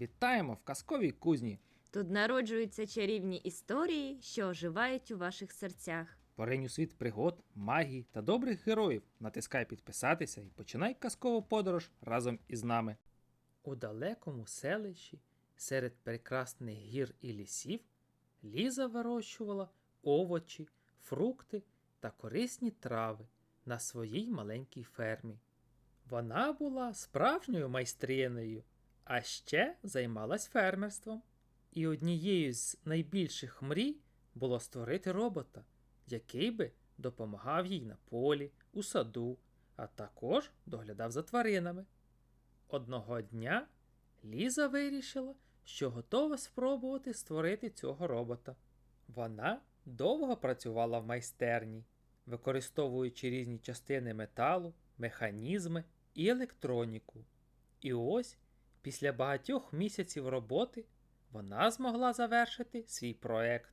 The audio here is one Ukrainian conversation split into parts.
Вітаємо в казковій кузні. Тут народжуються чарівні історії, що оживають у ваших серцях. Поринь у світ пригод, магії та добрих героїв. Натискай підписатися і починай казкову подорож разом із нами. У далекому селищі, серед прекрасних гір і лісів, Ліза вирощувала овочі, фрукти та корисні трави на своїй маленькій фермі. Вона була справжньою майстринею, а ще займалась фермерством. І однією з найбільших мрій було створити робота, який би допомагав їй на полі, у саду, а також доглядав за тваринами. Одного дня Ліза вирішила, що готова спробувати створити цього робота. Вона довго працювала в майстерні, використовуючи різні частини металу, механізми і електроніку. І ось, після багатьох місяців роботи, вона змогла завершити свій проект.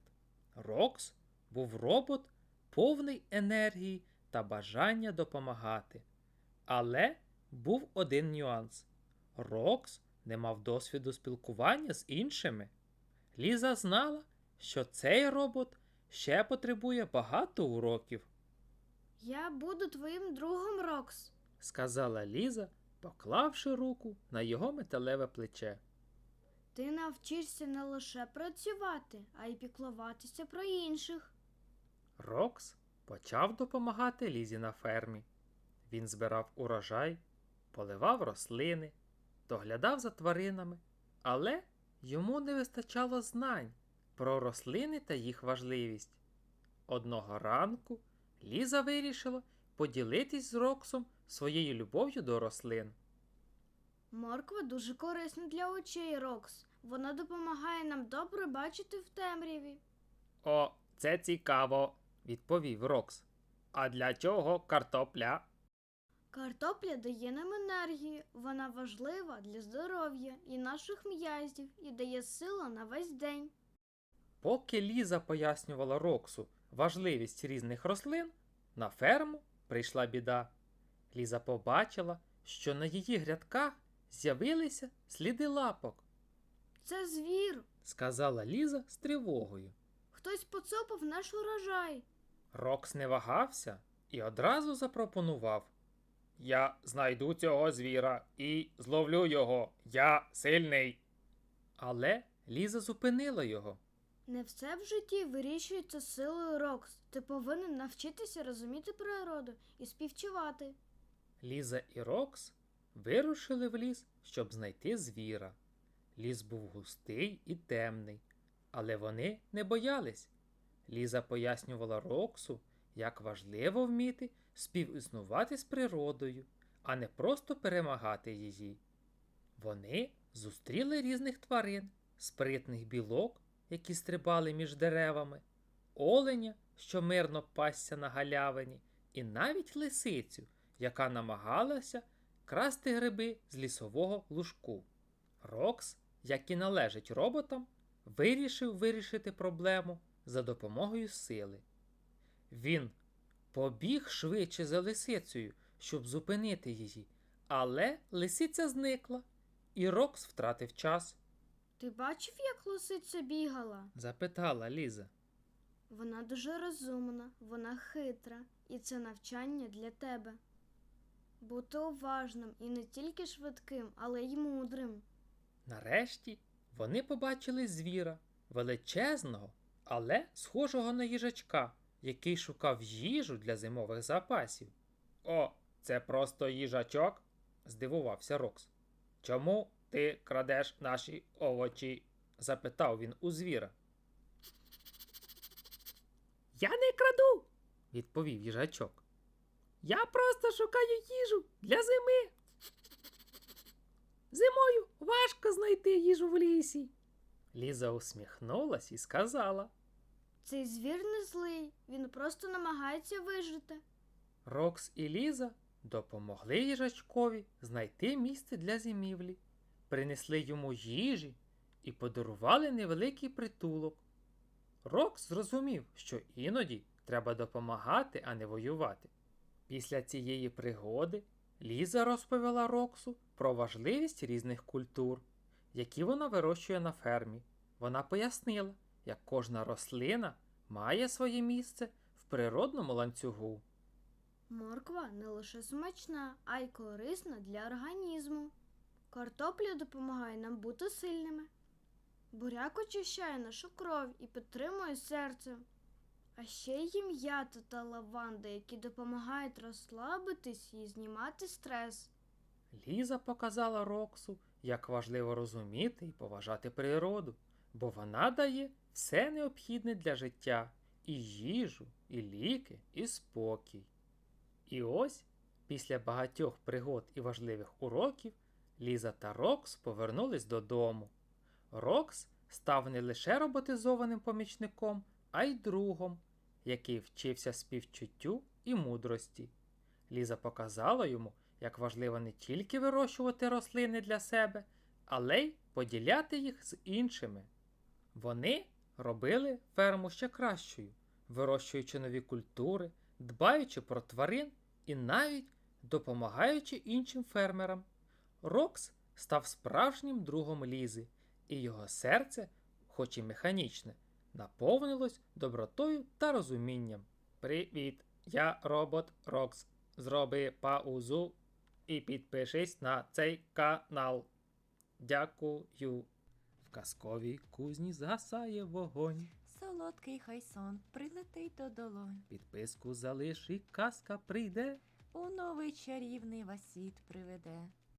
Рокс був робот, повний енергії та бажання допомагати. Але був один нюанс: Рокс не мав досвіду спілкування з іншими. Ліза знала, що цей робот ще потребує багато уроків, Я буду твоїм другом, Рокс. сказала Ліза, поклавши руку на його металеве плече. Ти навчишся не лише працювати, а й піклуватися про інших. Рокс почав допомагати Лізі на фермі. Він збирав урожай, поливав рослини, доглядав за тваринами, але йому не вистачало знань про рослини та їх важливість. Одного ранку Ліза вирішила поділитись з Роксом своєю любов'ю до рослин. Морква дуже корисна для очей, Рокс. Вона допомагає нам добре бачити в темряві. О, це цікаво, відповів Рокс. А для чого картопля? Картопля дає нам енергію. Вона важлива для здоров'я і наших м'язів і дає силу на весь день. Поки Ліза пояснювала Роксу важливість різних рослин, на ферму прийшла біда. Ліза побачила, що на її грядках з'явилися сліди лапок, Це звір. сказала Ліза з тривогою. Хтось поцупив наш урожай. Рокс не вагався і одразу запропонував. Я знайду цього звіра і зловлю його. Я сильний. Але Ліза зупинила його. Не все в житті вирішується силою Рокс. Ти повинен навчитися розуміти природу і співчувати. Ліза і Рокс вирушили в ліс, щоб знайти звіра. Ліс був густий і темний, але вони не боялись. Ліза пояснювала Роксу, як важливо вміти співіснувати з природою, а не просто перемагати її. Вони зустріли різних тварин, спритних білок, які стрибали між деревами, оленя, що мирно пасся на галявині, і навіть лисицю, яка намагалася красти гриби з лісового лужку. Рокс, як і належить роботам, вирішив вирішити проблему за допомогою сили. Він побіг швидше за лисицею, щоб зупинити її, але лисиця зникла, і Рокс втратив час, Ти бачив, як лисиця бігала? запитала Ліза. Вона дуже розумна, вона хитра, і це навчання для тебе. Бути уважним і не тільки швидким, але й мудрим. Нарешті вони побачили звіра, величезного, але схожого на їжачка, який шукав їжу для зимових запасів. О, це просто їжачок? здивувався Рокс. Чому ти крадеш наші овочі? запитав він у звіра. Я не краду, відповів їжачок. Я просто шукаю їжу для зими. Зимою важко знайти їжу в лісі. Ліза усміхнулась і сказала. Цей звір не злий, він просто намагається вижити. Рокс і Ліза допомогли їжачкові знайти місце для зимівлі, принесли йому їжі і подарували невеликий притулок. Рокс зрозумів, що іноді треба допомагати, а не воювати. Після цієї пригоди Ліза розповіла Роксу про важливість різних культур, які вона вирощує на фермі. Вона пояснила, як кожна рослина має своє місце в природному ланцюгу. Морква не лише смачна, а й корисна для організму. Картопля допомагає нам бути сильними. Буряк очищає нашу кров і підтримує серце. А ще є м'ята та лаванда, які допомагають розслабитись і знімати стрес. Ліза показала Роксу, як важливо розуміти і поважати природу, бо вона дає все необхідне для життя і їжу, і ліки, і спокій. І ось, після багатьох пригод і важливих уроків, Ліза та Рокс повернулись додому. Рокс став не лише роботизованим помічником, а й другом, який вчився співчуттю і мудрості. Ліза показала йому, як важливо не тільки вирощувати рослини для себе, але й поділяти їх з іншими. Вони робили ферму ще кращою, вирощуючи нові культури, дбаючи про тварин і навіть допомагаючи іншим фермерам. Рокс став справжнім другом Лізи, і його серце, хоч і механічне, наповнилось добротою та розумінням. Привіт, я робот Рокс. Зроби паузу і підпишись на цей канал. Дякую. В казковій кузні згасає вогонь. Солодкий хай сон прилетить до долонь. Підписку залиш і казка прийде. У новий чарівний вас світ приведе.